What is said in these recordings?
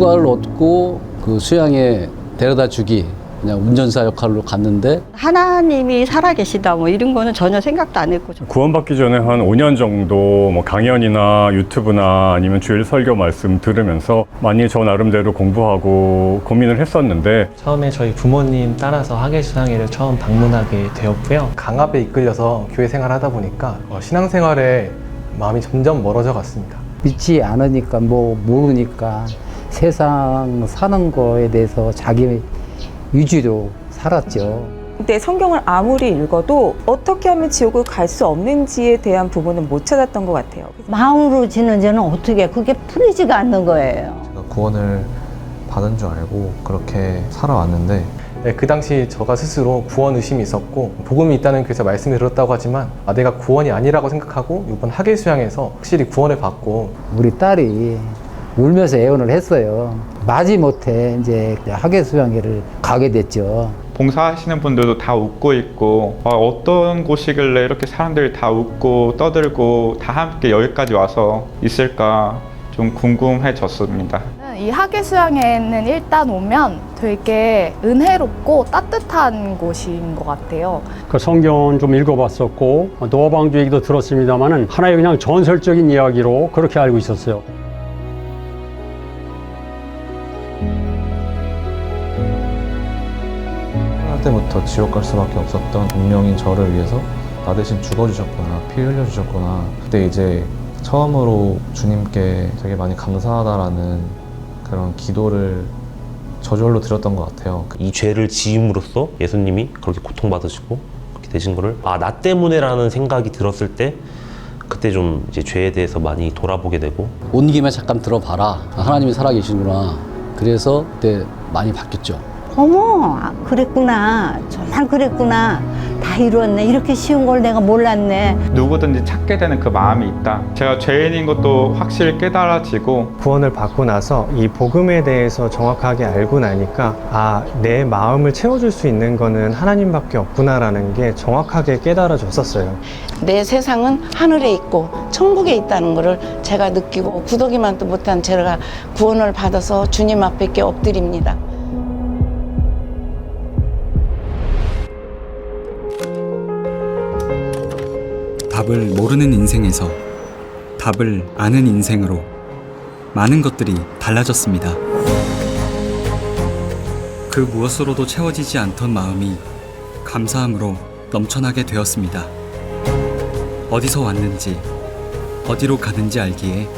휴가를 얻고 그 수양에 데려다 주기 그냥 운전사 역할로 갔는데 하나님이 살아계시다 뭐 이런 거는 전혀 생각도 안 했고 구원받기 전에 한 5년 정도 뭐 강연이나 유튜브나 아니면 주일 설교 말씀 들으면서 많이 저 나름대로 공부하고 고민을 했었는데 처음에 저희 부모님 따라서 하계수상회를 처음 방문하게 되었고요. 강압에 이끌려서 교회 생활하다 보니까 어, 신앙생활에 마음이 점점 멀어져 갔습니다. 믿지 않으니까 뭐 모르니까 세상 사는 거에 대해서 자기 위주로 살았죠. 근데 성경을 아무리 읽어도 어떻게 하면 지옥을 갈 수 없는지에 대한 부분은 못 찾았던 것 같아요. 마음으로 지는 죄는 어떻게 그게 풀리지가 않는 거예요. 제가 구원을 받은 줄 알고 그렇게 살아왔는데 네, 그 당시 저가 스스로 구원 의심이 있었고 복음이 있다는 교회에서 말씀을 들었다고 하지만 아, 내가 구원이 아니라고 생각하고 이번 학예 수양에서 확실히 구원을 받고 우리 딸이 울면서 애원을 했어요. 마지못해 이제 학예 수양회를 가게 됐죠. 봉사하시는 분들도 다 웃고 있고 아, 어떤 곳이길래 이렇게 사람들이 다 웃고 떠들고 다 함께 여기까지 와서 있을까 좀 궁금해졌습니다. 이 학예 수양회는 일단 오면 되게 은혜롭고 따뜻한 곳인 것 같아요. 그 성경은 좀 읽어봤었고 노방주 얘기도 들었습니다만은 하나의 그냥 전설적인 이야기로 그렇게 알고 있었어요. 태어날 때부터 지옥 갈 수밖에 없었던 운명인 저를 위해서 나 대신 죽어주셨구나 피 흘려주셨구나. 그때 이제 처음으로 주님께 되게 많이 감사하다라는 그런 기도를 저절로 드렸던 것 같아요. 이 죄를 지음으로써 예수님이 그렇게 고통받으시고 그렇게 되신 거를 아 나 때문에라는 생각이 들었을 때 그때 좀 이제 죄에 대해서 많이 돌아보게 되고. 온 김에 잠깐 들어봐라. 하나님이 살아계시구나. 그래서 그때 많이 바뀌었죠 어머, 아, 그랬구나. 정말 그랬구나. 다 이루었네. 이렇게 쉬운 걸 내가 몰랐네. 누구든지 찾게 되는 그 마음이 있다. 제가 죄인인 것도 확실히 깨달아지고 구원을 받고 나서 이 복음에 대해서 정확하게 알고 나니까 아, 내 마음을 채워줄 수 있는 거는 하나님밖에 없구나라는 게 정확하게 깨달아졌었어요. 내 세상은 하늘에 있고 천국에 있다는 것을 제가 느끼고 구더기만도 못한 제가 구원을 받아서 주님 앞에 엎드립니다. 답을 모르는 인생에서 답을 아는 인생으로 많은 것들이 달라졌습니다. 그 무엇으로도 채워지지 않던 마음이 감사함으로 넘쳐나게 되었습니다. 어디서 왔는지, 어디로 가는지 알기에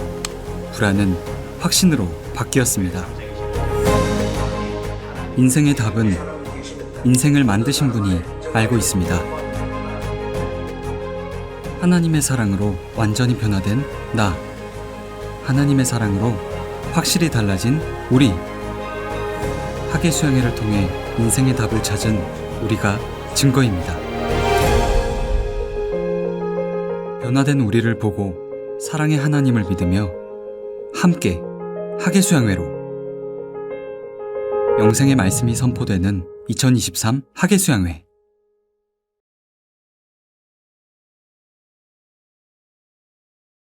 불안은 확신으로 바뀌었습니다. 인생의 답은 인생을 만드신 분이 알고 있습니다. 하나님의 사랑으로 완전히 변화된 나. 하나님의 사랑으로 확실히 달라진 우리. 학예 수양회를 통해 인생의 답을 찾은 우리가 증거입니다. 변화된 우리를 보고 사랑의 하나님을 믿으며 함께 학예 수양회로 영생의 말씀이 선포되는 2023 학예 수양회